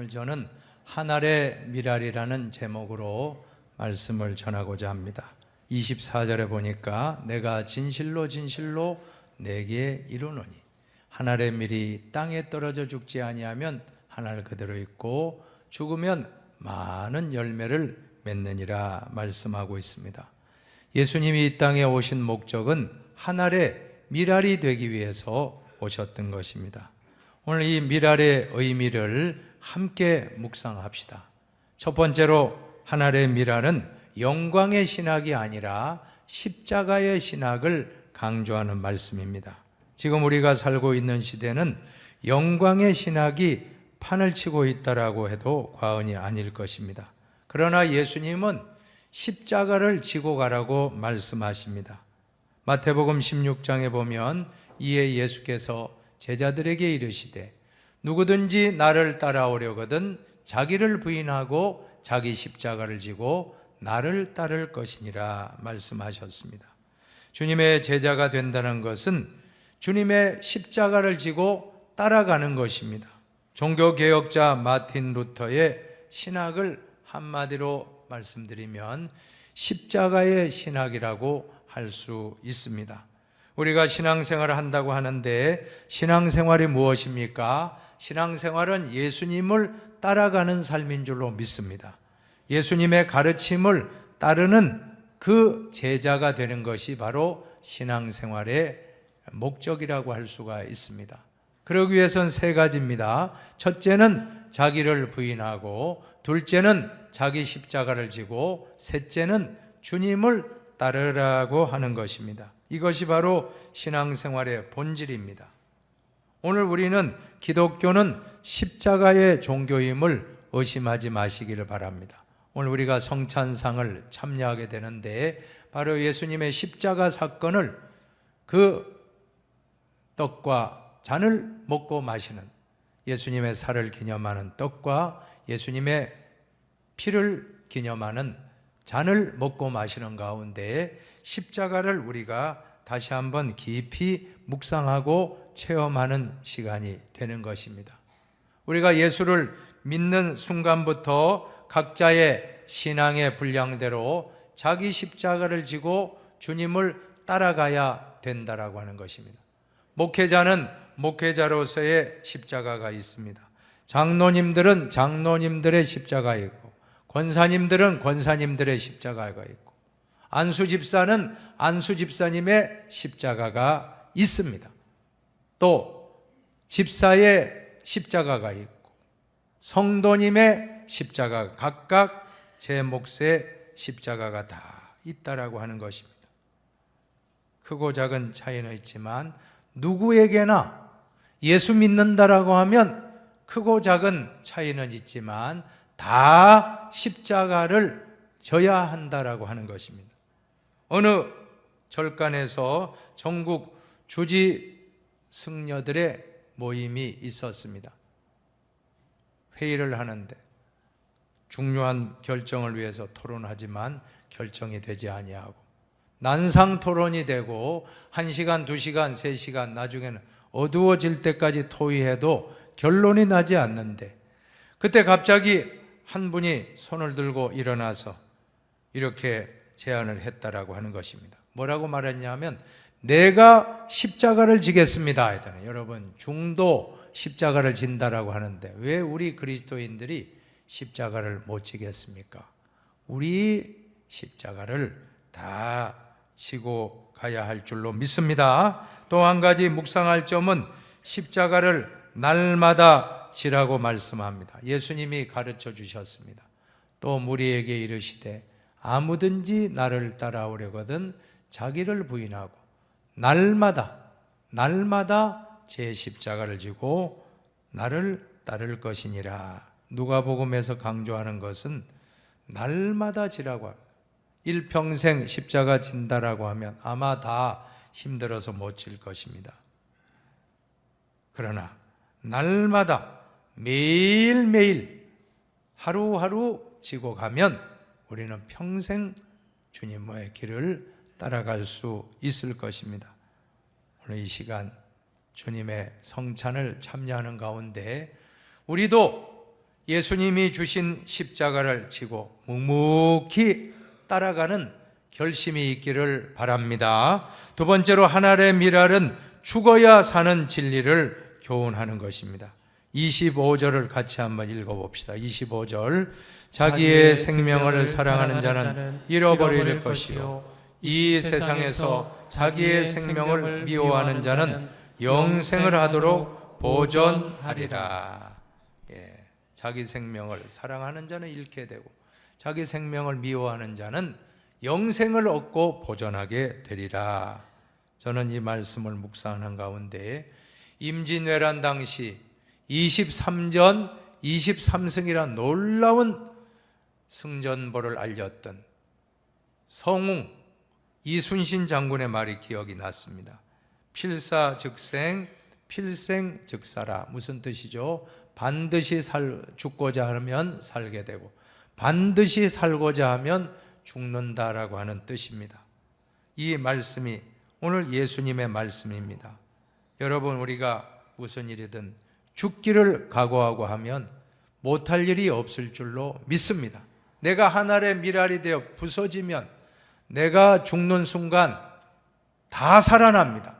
오늘 저는 하늘의 미랄이라는 제목으로 말씀을 전하고자 합니다. 24절에 보니까 내가 진실로 진실로 내게 이르노니 하늘의 밀이 땅에 떨어져 죽지 아니하면 하늘 그대로 있고 죽으면 많은 열매를 맺느니라 말씀하고 있습니다. 예수님이 이 땅에 오신 목적은 하늘의 미랄이 되기 위해서 오셨던 것입니다. 오늘 이 미랄의 의미를 함께 묵상합시다. 첫 번째로 하늘의 미랄은 영광의 신학이 아니라 십자가의 신학을 강조하는 말씀입니다. 지금 우리가 살고 있는 시대는 영광의 신학이 판을 치고 있다라고 해도 과언이 아닐 것입니다. 그러나 예수님은 십자가를 지고 가라고 말씀하십니다. 마태복음 16장에 보면 이에 예수께서 제자들에게 이르시되 누구든지 나를 따라오려거든 자기를 부인하고 자기 십자가를 지고 나를 따를 것이니라 말씀하셨습니다. 주님의 제자가 된다는 것은 주님의 십자가를 지고 따라가는 것입니다. 종교 개혁자 마틴 루터의 신학을 한마디로 말씀드리면 십자가의 신학이라고 할 수 있습니다. 우리가 신앙생활을 한다고 하는데 신앙생활이 무엇입니까? 신앙생활은 예수님을 따라가는 삶인 줄로 믿습니다. 예수님의 가르침을 따르는 그 제자가 되는 것이 바로 신앙생활의 목적이라고 할 수가 있습니다. 그러기 위해선 세 가지입니다. 첫째는 자기를 부인하고, 둘째는 자기 십자가를 지고, 셋째는 주님을 따르라고 하는 것입니다. 이것이 바로 신앙생활의 본질입니다. 오늘 우리는 기독교는 십자가의 종교임을 의심하지 마시기를 바랍니다. 오늘 우리가 성찬상을 참여하게 되는데 바로 예수님의 십자가 사건을 그 떡과 잔을 먹고 마시는 예수님의 살을 기념하는 떡과 예수님의 피를 기념하는 잔을 먹고 마시는 가운데 십자가를 우리가 다시 한번 깊이 묵상하고 체험하는 시간이 되는 것입니다. 우리가 예수를 믿는 순간부터 각자의 신앙의 분량대로 자기 십자가를 지고 주님을 따라가야 된다라고 하는 것입니다. 목회자는 목회자로서의 십자가가 있습니다. 장로님들은 장로님들의 십자가 있고 권사님들은 권사님들의 십자가가 있고 안수 집사는 안수 집사님의 십자가가 있습니다. 또 집사의 십자가가 있고 성도님의 십자가 각각 제 몫의 십자가가 다 있다라고 하는 것입니다. 크고 작은 차이는 있지만 누구에게나 예수 믿는다라고 하면 크고 작은 차이는 있지만 다 십자가를 져야 한다라고 하는 것입니다. 어느 절간에서 전국 주지 승려들의 모임이 있었습니다. 회의를 하는데 중요한 결정을 위해서 토론하지만 결정이 되지 아니하고 난상 토론이 되고 1시간, 2시간, 3시간 나중에는 어두워질 때까지 토의해도 결론이 나지 않는데 그때 갑자기 한 분이 손을 들고 일어나서 이렇게 제안을 했다라고 하는 것입니다. 뭐라고 말했냐면 내가 십자가를 지겠습니다. 했다는 여러분 중도 십자가를 진다라고 하는데 왜 우리 그리스도인들이 십자가를 못 지겠습니까? 우리 십자가를 다 지고 가야 할 줄로 믿습니다. 또 한 가지 묵상할 점은 십자가를 날마다 지라고 말씀합니다. 예수님이 가르쳐 주셨습니다. 또 무리에게 이르시되 아무든지 나를 따라오려거든 자기를 부인하고 날마다 날마다 제 십자가를 지고 나를 따를 것이니라. 누가복음에서 강조하는 것은 날마다 지라고 합니다. 일평생 십자가 진다라고 하면 아마 다 힘들어서 못 질 것입니다. 그러나 날마다 매일매일 하루하루 지고 가면 우리는 평생 주님의 길을 따라갈 수 있을 것입니다. 오늘 이 시간 주님의 성찬을 참여하는 가운데 우리도 예수님이 주신 십자가를 지고 묵묵히 따라가는 결심이 있기를 바랍니다. 두 번째로 하나의 미랄은 죽어야 사는 진리를 교훈하는 것입니다. 25절을 같이 한번 읽어봅시다. 25절 자기의 생명을 사랑하는 자는 잃어버릴 것이요 이 세상에서 자기의 생명을 미워하는 자는 영생을 하도록 보존하리라. 예, 자기 생명을 사랑하는 자는 잃게 되고 자기 생명을 미워하는 자는 영생을 얻고 보존하게 되리라. 저는 이 말씀을 묵상하는 가운데 임진왜란 당시 23전 23승이란 놀라운 승전보를 알렸던 성웅 이순신 장군의 말이 기억이 났습니다. 필사 즉생, 필생 즉사라 무슨 뜻이죠? 반드시 살 죽고자 하면 살게 되고 반드시 살고자 하면 죽는다라고 하는 뜻입니다. 이 말씀이 오늘 예수님의 말씀입니다. 여러분 우리가 무슨 일이든 죽기를 각오하고 하면 못할 일이 없을 줄로 믿습니다. 내가 하늘의 미랄이 되어 부서지면 내가 죽는 순간 다 살아납니다.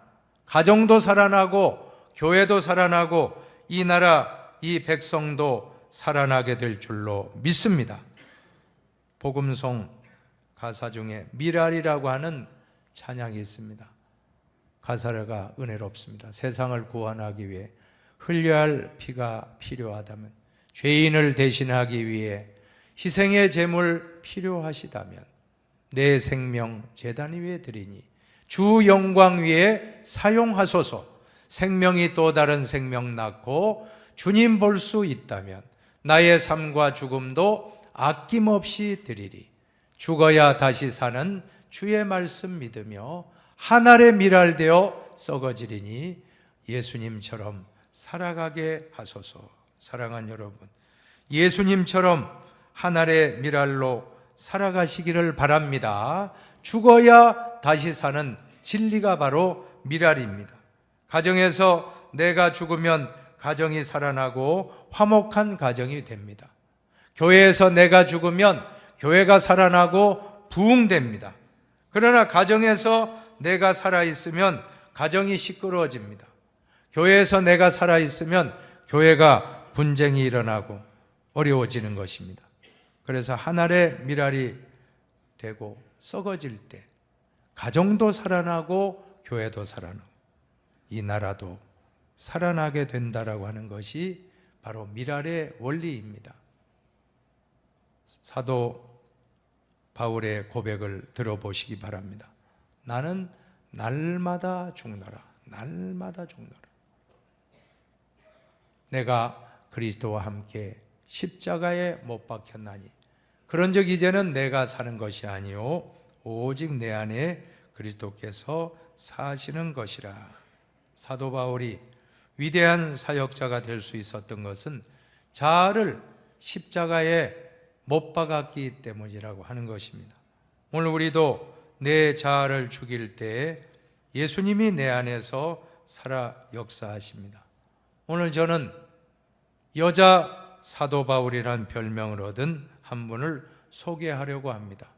가정도 살아나고 교회도 살아나고 이 나라 이 백성도 살아나게 될 줄로 믿습니다. 복음송 가사 중에 미랄이라고 하는 찬양이 있습니다. 가사가 은혜롭습니다. 세상을 구원하기 위해 흘려야 할 피가 필요하다면 죄인을 대신하기 위해 희생의 제물 필요하시다면 내 생명 재단 위에 드리니 주 영광 위에 사용하소서. 생명이 또 다른 생명 낳고 주님 볼 수 있다면 나의 삶과 죽음도 아낌없이 드리리. 죽어야 다시 사는 주의 말씀 믿으며 하늘의 미랄되어 썩어지리니 예수님처럼 살아가게 하소서 사랑한 여러분 예수님처럼 하늘의 미랄로 살아가시기를 바랍니다. 죽어야 다시 사는 진리가 바로 미랄입니다. 가정에서 내가 죽으면 가정이 살아나고 화목한 가정이 됩니다. 교회에서 내가 죽으면 교회가 살아나고 부흥됩니다. 그러나 가정에서 내가 살아있으면 가정이 시끄러워집니다. 교회에서 내가 살아있으면 교회가 분쟁이 일어나고 어려워지는 것입니다. 그래서 하늘의 미랄이 되고 썩어질 때 가정도 살아나고 교회도 살아나고 이 나라도 살아나게 된다라고 하는 것이 바로 미랄의 원리입니다. 사도 바울의 고백을 들어보시기 바랍니다. 나는 날마다 죽노라. 날마다 죽노라. 내가 그리스도와 함께 십자가에 못 박혔나니 그런즉 이제는 내가 사는 것이 아니요 오직 내 안에 그리스도께서 사시는 것이라. 사도 바울이 위대한 사역자가 될 수 있었던 것은 자아를 십자가에 못 박았기 때문이라고 하는 것입니다. 오늘 우리도 내 자아를 죽일 때 예수님이 내 안에서 살아 역사하십니다. 오늘 저는 여자 사도 바울이란 별명을 얻은 한 분을 소개하려고 합니다.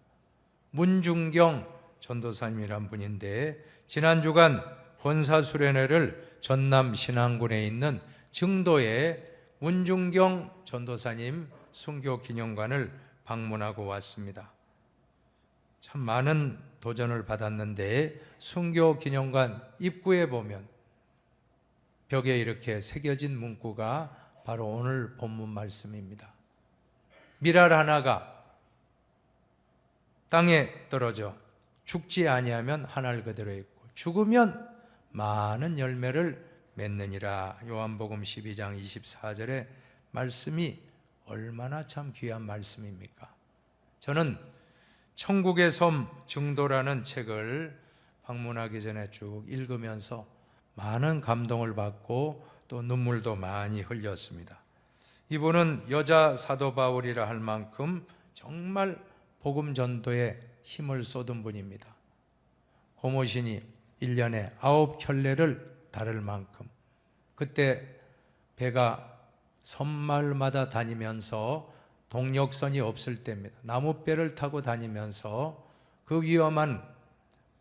문중경 전도사님이란 분인데 지난 주간 권사 수련회를 전남 신안군에 있는 증도의 문중경 전도사님 순교 기념관을 방문하고 왔습니다. 참 많은 도전을 받았는데 순교 기념관 입구에 보면 벽에 이렇게 새겨진 문구가 바로 오늘 본문 말씀입니다. 미랄 하나가 땅에 떨어져 죽지 아니하면 하늘 그대로 있고 죽으면 많은 열매를 맺느니라. 요한복음 12장 24절의 말씀이 얼마나 참 귀한 말씀입니까? 저는 천국의 섬 증도라는 책을 방문하기 전에 쭉 읽으면서 많은 감동을 받고 또 눈물도 많이 흘렸습니다. 이분은 여자 사도 바울이라 할 만큼 정말 복음 전도에 힘을 쏟은 분입니다. 고모신이 1년에 아홉 켤레를 다를 만큼 그때 배가 섬마을마다 다니면서 동력선이 없을 때입니다. 나무배를 타고 다니면서 그 위험한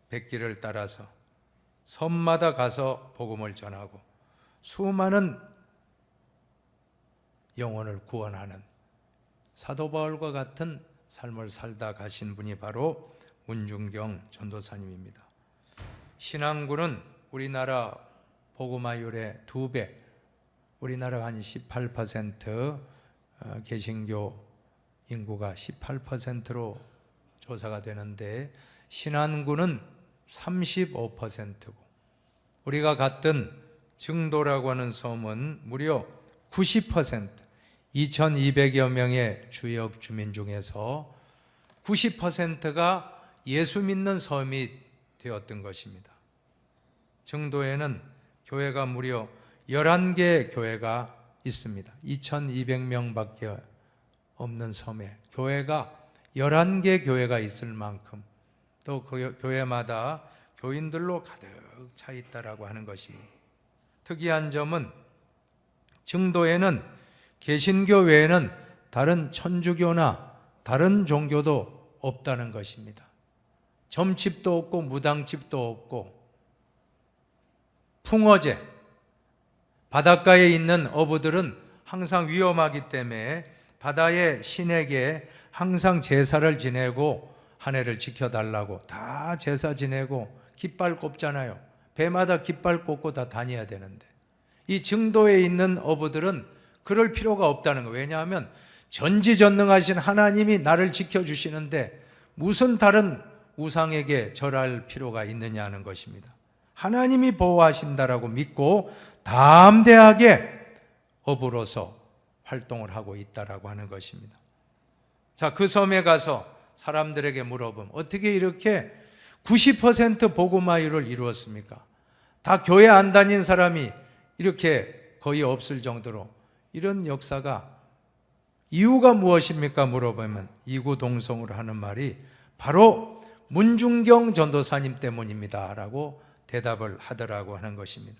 백길을 따라서 섬마다 가서 복음을 전하고 수많은 영혼을 구원하는 사도 바울과 같은 삶을 살다 가신 분이 바로 문중경 전도사님입니다. 신앙군은 우리나라 복음화율의 두 배, 우리나라 한 18% 어, 개신교 인구가 18%로 조사가 되는데 신안군은 35%고 우리가 갔던 증도라고 하는 섬은 무려 90% 2,200여 명의 주역 주민 중에서 90%가 예수 믿는 섬이 되었던 것입니다. 증도에는 교회가 무려 11개 교회가 있습니다. 2,200명 밖에 없는 섬에 교회가 11개 교회가 있을 만큼 또 그 교회마다 교인들로 가득 차 있다라고 하는 것입니다. 특이한 점은 증도에는 개신교 외에는 다른 천주교나 다른 종교도 없다는 것입니다. 점집도 없고 무당집도 없고 풍어제 바닷가에 있는 어부들은 항상 위험하기 때문에 바다의 신에게 항상 제사를 지내고 한 해를 지켜달라고 다 제사 지내고 깃발 꼽잖아요. 배마다 깃발 꽂고 다 다녀야 되는데 이 증도에 있는 어부들은 그럴 필요가 없다는 거예요. 왜냐하면 전지전능하신 하나님이 나를 지켜주시는데 무슨 다른 우상에게 절할 필요가 있느냐는 것입니다. 하나님이 보호하신다라고 믿고 담대하게 어부로서 활동을 하고 있다라고 하는 것입니다. 자, 그 섬에 가서 사람들에게 물어보면 어떻게 이렇게 90% 복음화율을 이루었습니까? 다 교회 안 다닌 사람이 이렇게 거의 없을 정도로 이런 역사가 이유가 무엇입니까? 물어보면 이구 동성으로 하는 말이 바로 문중경 전도사님 때문입니다 라고 대답을 하더라고 하는 것입니다.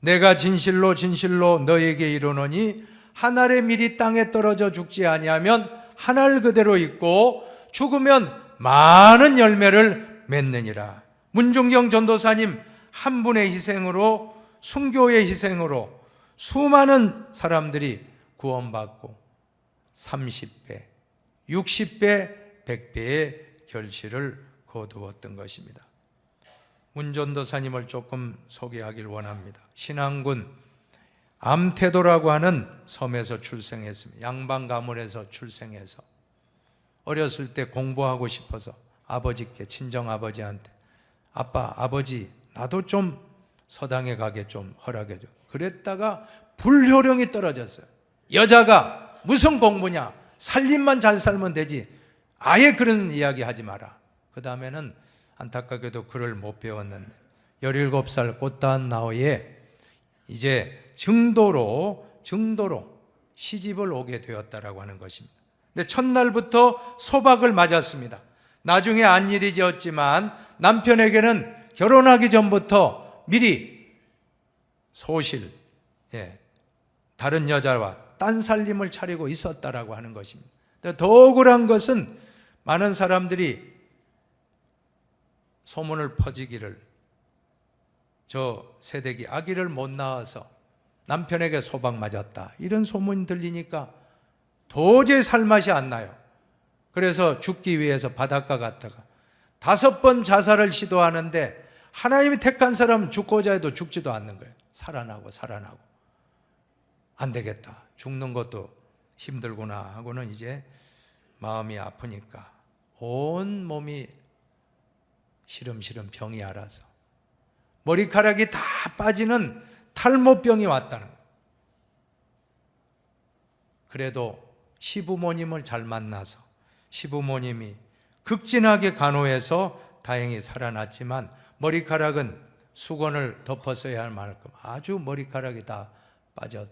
내가 진실로 진실로 너에게 이르노니 한 알의 밀이 땅에 떨어져 죽지 아니하면 한 알 그대로 있고 죽으면 많은 열매를 맺느니라. 문중경 전도사님 한 분의 희생으로 순교의 희생으로 수많은 사람들이 구원받고 30배, 60배, 100배의 결실을 거두었던 것입니다. 문전도사님을 조금 소개하길 원합니다. 신앙군 암태도라고 하는 섬에서 출생했습니다. 양반 가문에서 출생해서 어렸을 때 공부하고 싶어서 아버지께 친정 아버지한테 아빠 아버지 나도 좀 서당에 가게 좀 허락해 줘. 그랬다가 불효령이 떨어졌어요. 여자가 무슨 공부냐? 살림만 잘 살면 되지. 아예 그런 이야기 하지 마라. 그 다음에는 안타깝게도 글을 못 배웠는데 17살 꽃다한 나이에 이제 증도로 증도로 시집을 오게 되었다라고 하는 것입니다. 근데 첫날부터 소박을 맞았습니다. 나중에 안 일이 지었지만 남편에게는 결혼하기 전부터 미리 소실, 예, 다른 여자와 딴 살림을 차리고 있었다라고 하는 것입니다. 더 억울한 것은 많은 사람들이 소문을 퍼지기를 저 세대기 아기를 못 낳아서 남편에게 소박 맞았다. 이런 소문이 들리니까 도저히 살맛이 안 나요. 그래서 죽기 위해서 바닷가 갔다가 다섯 번 자살을 시도하는데 하나님이 택한 사람 죽고자 해도 죽지도 않는 거예요. 살아나고 살아나고. 안 되겠다. 죽는 것도 힘들구나 하고는 이제 마음이 아프니까 온 몸이 시름시름 병이 알아서 머리카락이 다 빠지는 탈모병이 왔다는 거예요. 그래도 시부모님을 잘 만나서 시부모님이 극진하게 간호해서 다행히 살아났지만 머리카락은 수건을 덮었어야 할 만큼 아주 머리카락이 다 빠져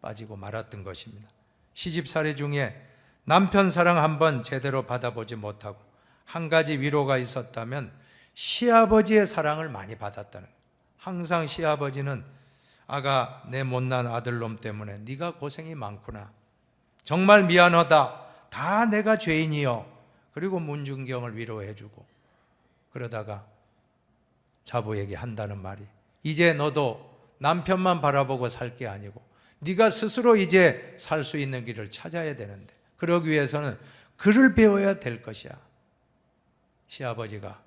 빠지고 말았던 것입니다. 시집살이 중에 남편 사랑 한번 제대로 받아보지 못하고 한 가지 위로가 있었다면 시아버지의 사랑을 많이 받았다는. 항상 시아버지는 아가 내 못난 아들놈 때문에 네가 고생이 많구나. 정말 미안하다. 다 내가 죄인이요. 그리고 문중경을 위로해주고 그러다가 자부에게 한다는 말이 이제 너도 남편만 바라보고 살 게 아니고 네가 스스로 이제 살 수 있는 길을 찾아야 되는데 그러기 위해서는 글을 배워야 될 것이야. 시아버지가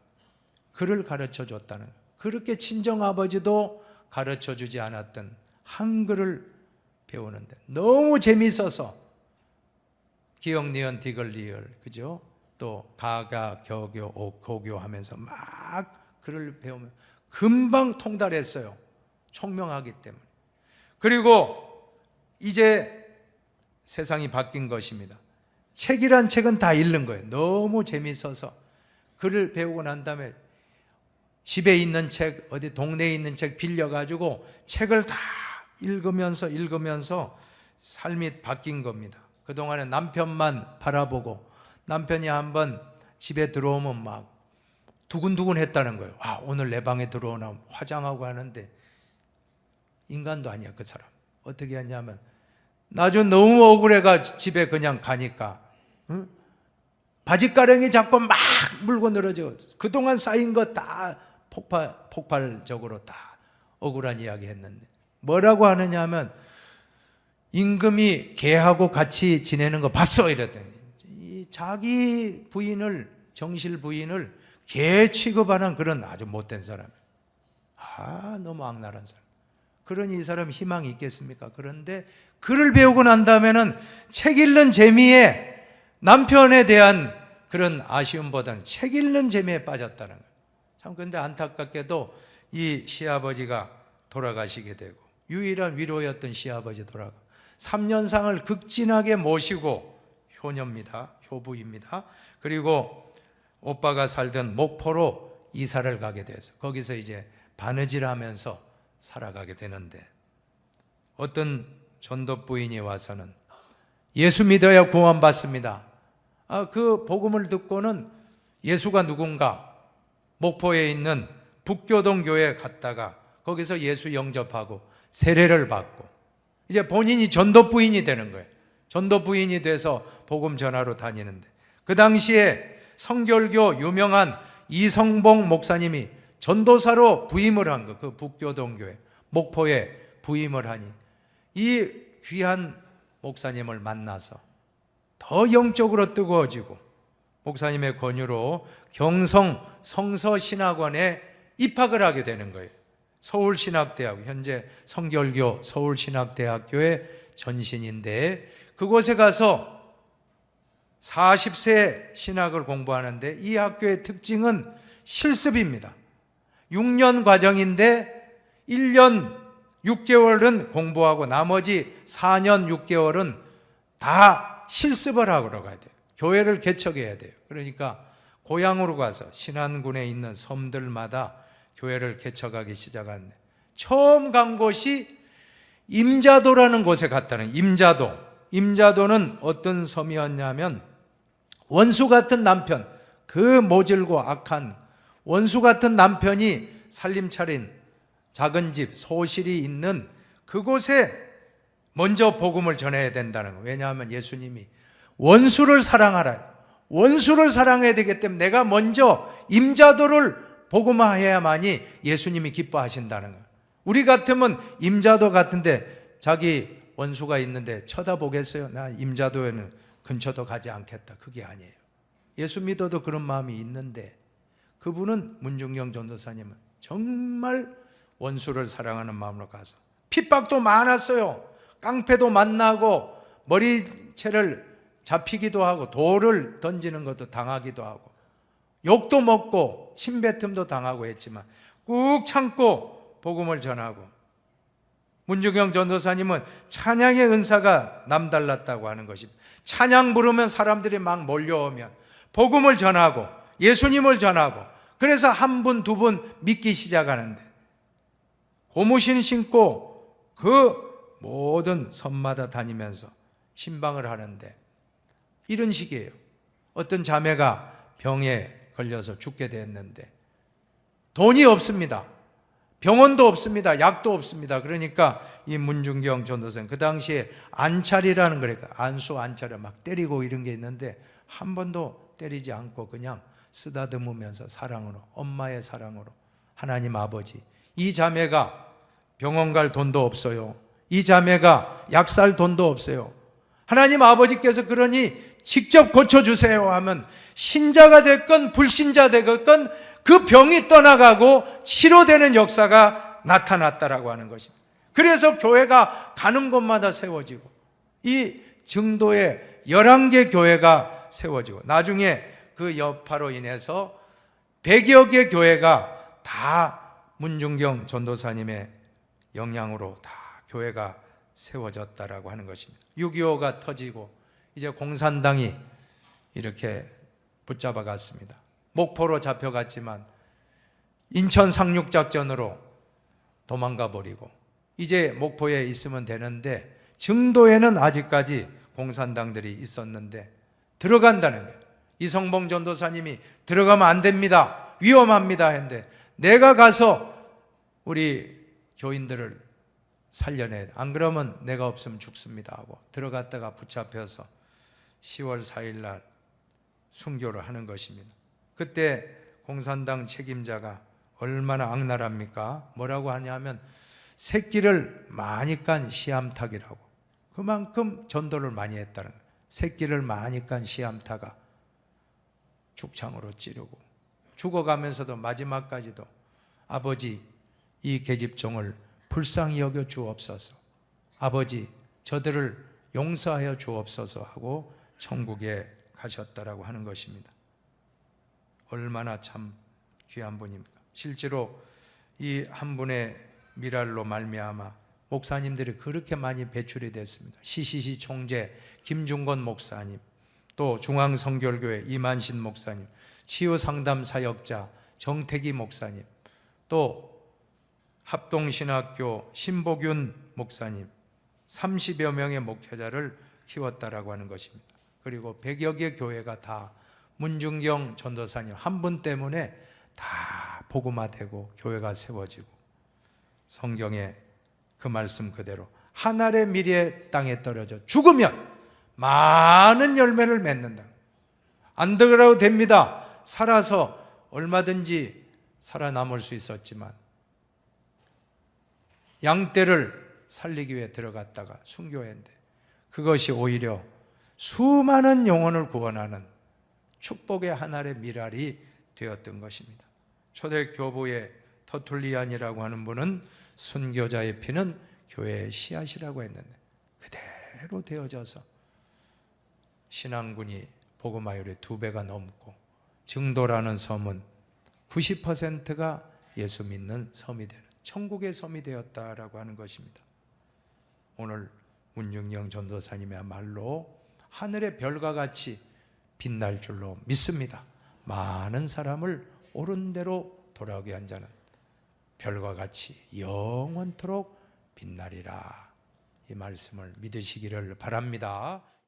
글을 가르쳐 줬다는. 그렇게 친정 아버지도 가르쳐 주지 않았던 한글을 배우는데 너무 재밌어서 기억 니은 디귿 리을 그죠? 또 가가 겨교 옥 고교 하면서 막 글을 배우면 금방 통달했어요. 총명하기 때문에. 그리고 이제 세상이 바뀐 것입니다. 책이란 책은 다 읽는 거예요. 너무 재밌어서 글을 배우고 난 다음에 집에 있는 책, 어디 동네에 있는 책 빌려가지고 책을 다 읽으면서 읽으면서 삶이 바뀐 겁니다. 그동안에 남편만 바라보고 남편이 한번 집에 들어오면 막 두근두근 했다는 거예요. 아, 오늘 내 방에 들어오나 화장하고 하는데 인간도 아니야, 그 사람. 어떻게 하냐면 나중 너무 억울해가 집에 그냥 가니까 응? 바지가랑이 자꾸 막 물고 늘어져. 그동안 쌓인 거 다 폭발, 폭발적으로 다 억울한 이야기 했는데. 뭐라고 하느냐 하면, 임금이 개하고 같이 지내는 거 봤어? 이랬더니. 이 자기 부인을, 정실 부인을 개 취급하는 그런 아주 못된 사람. 아, 너무 악랄한 사람. 그러니 이 사람 희망이 있겠습니까? 그런데 글을 배우고 난 다음에는 책 읽는 재미에 남편에 대한 그런 아쉬움보다는 책 읽는 재미에 빠졌다는 거예요. 참 근데 안타깝게도 이 시아버지가 돌아가시게 되고 유일한 위로였던 시아버지 돌아가 3년상을 극진하게 모시고 효녀입니다. 효부입니다. 그리고 오빠가 살던 목포로 이사를 가게 돼서 거기서 이제 바느질 하면서 살아가게 되는데 어떤 전도 부인이 와서는 예수 믿어야 구원받습니다. 아, 그 복음을 듣고는 예수가 누군가 목포에 있는 북교동 교회에 갔다가 거기서 예수 영접하고 세례를 받고 이제 본인이 전도 부인이 되는 거예요. 전도 부인이 돼서 복음 전하러 다니는데 그 당시에 성결교 유명한 이성봉 목사님이 전도사로 부임을 한 거, 그 북교동 교회 목포에 부임을 하니 이 귀한 목사님을 만나서 더 영적으로 뜨거워지고 목사님의 권유로 경성 성서신학원에 입학을 하게 되는 거예요. 서울신학대학 현재 성결교 서울신학대학교의 전신인데 그곳에 가서 40세 신학을 공부하는데 이 학교의 특징은 실습입니다. 6년 과정인데 1년 6개월은 공부하고 나머지 4년 6개월은 다 실습을 하고 가야 돼요. 교회를 개척해야 돼요. 그러니까 고향으로 가서 신안군에 있는 섬들마다 교회를 개척하기 시작하는데 처음 간 곳이 임자도라는 곳에 갔다는 임자도. 임자도는 어떤 섬이었냐면 원수 같은 남편, 그 모질고 악한 원수 같은 남편이 살림 차린 작은 집, 소실이 있는 그곳에 먼저 복음을 전해야 된다는 거예요. 왜냐하면 예수님이 원수를 사랑하라. 원수를 사랑해야 되기 때문에 내가 먼저 임자도를 복음화해야만이 예수님이 기뻐하신다는 거예요. 우리 같으면 임자도 같은데 자기 원수가 있는데 쳐다보겠어요? 나 임자도에는 근처도 가지 않겠다. 그게 아니에요. 예수 믿어도 그런 마음이 있는데 그분은 문중경 전도사님은 정말 원수를 사랑하는 마음으로 가서 핍박도 많았어요. 깡패도 만나고 머리채를 잡히기도 하고 돌을 던지는 것도 당하기도 하고 욕도 먹고 침뱉음도 당하고 했지만 꾹 참고 복음을 전하고 문주경 전도사님은 찬양의 은사가 남달랐다고 하는 것입니다. 찬양 부르면 사람들이 막 몰려오면 복음을 전하고 예수님을 전하고 그래서 한 분, 두 분 믿기 시작하는데 고무신 신고 그 모든 섬마다 다니면서 신방을 하는데 이런 식이에요. 어떤 자매가 병에 걸려서 죽게 됐는데 돈이 없습니다. 병원도 없습니다. 약도 없습니다. 그러니까 이 문중경 전도사님 그 당시에 안찰이라는 거니까 안수 안찰을 막 때리고 이런 게 있는데 한 번도 때리지 않고 그냥 쓰다듬으면서 사랑으로 엄마의 사랑으로 하나님 아버지 이 자매가 병원 갈 돈도 없어요. 이 자매가 약살 돈도 없어요. 하나님 아버지께서 그러니 직접 고쳐주세요 하면 신자가 됐건 불신자 됐건 그 병이 떠나가고 치료되는 역사가 나타났다라고 하는 것입니다. 그래서 교회가 가는 곳마다 세워지고 이 증도의 11개 교회가 세워지고 나중에 그 여파로 인해서 100여 개 교회가 다 문중경 전도사님의 영향으로 다 교회가 세워졌다라고 하는 것입니다. 6.25가 터지고 이제 공산당이 이렇게 붙잡아 갔습니다. 목포로 잡혀갔지만 인천 상륙작전으로 도망가 버리고 이제 목포에 있으면 되는데 증도에는 아직까지 공산당들이 있었는데 들어간다는 거예요. 이성봉 전도사님이 들어가면 안 됩니다. 위험합니다. 했는데 내가 가서 우리 교인들을 살려내. 안 그러면 내가 없으면 죽습니다. 하고 들어갔다가 붙잡혀서 10월 4일 날 순교를 하는 것입니다. 그때 공산당 책임자가 얼마나 악랄합니까? 뭐라고 하냐면 새끼를 많이 깐 시암탉이라고. 그만큼 전도를 많이 했다는 거예요. 새끼를 많이 깐 시암탉아 죽창으로 찌르고 죽어가면서도 마지막까지도 아버지 이 계집종을 불쌍히 여겨 주옵소서. 아버지 저들을 용서하여 주옵소서 하고 천국에 가셨다라고 하는 것입니다. 얼마나 참 귀한 분입니까? 실제로 이 한 분의 미랄로 말미암아 목사님들이 그렇게 많이 배출이 됐습니다. CCC 총재 김중건 목사님, 또 중앙성결교회 이만신 목사님, 치유 상담 사역자 정태기 목사님, 또 합동신학교 신복윤 목사님 30여 명의 목회자를 키웠다라고 하는 것입니다. 그리고 100여 개 교회가 다 문중경 전도사님 한 분 때문에 다 복음화되고 교회가 세워지고 성경에 그 말씀 그대로 하늘의 미래 땅에 떨어져 죽으면 많은 열매를 맺는다. 안 들어도 됩니다. 살아서 얼마든지 살아남을 수 있었지만 양떼를 살리기 위해 들어갔다가 순교했는데 그것이 오히려 수많은 영혼을 구원하는 축복의 하나의 미랄이 되었던 것입니다. 초대 교부의 터툴리안이라고 하는 분은 순교자의 피는 교회의 씨앗이라고 했는데 그대로 되어져서 신앙군이 복음화율의 두 배가 넘고 증도라는 섬은 90%가 예수 믿는 섬이 되는 천국의 섬이 되었다라고 하는 것입니다. 오늘 문중영 전도사님의 말로 하늘의 별과 같이 빛날 줄로 믿습니다. 많은 사람을 옳은 대로 돌아오게 한 자는 별과 같이 영원토록 빛나리라. 이 말씀을 믿으시기를 바랍니다.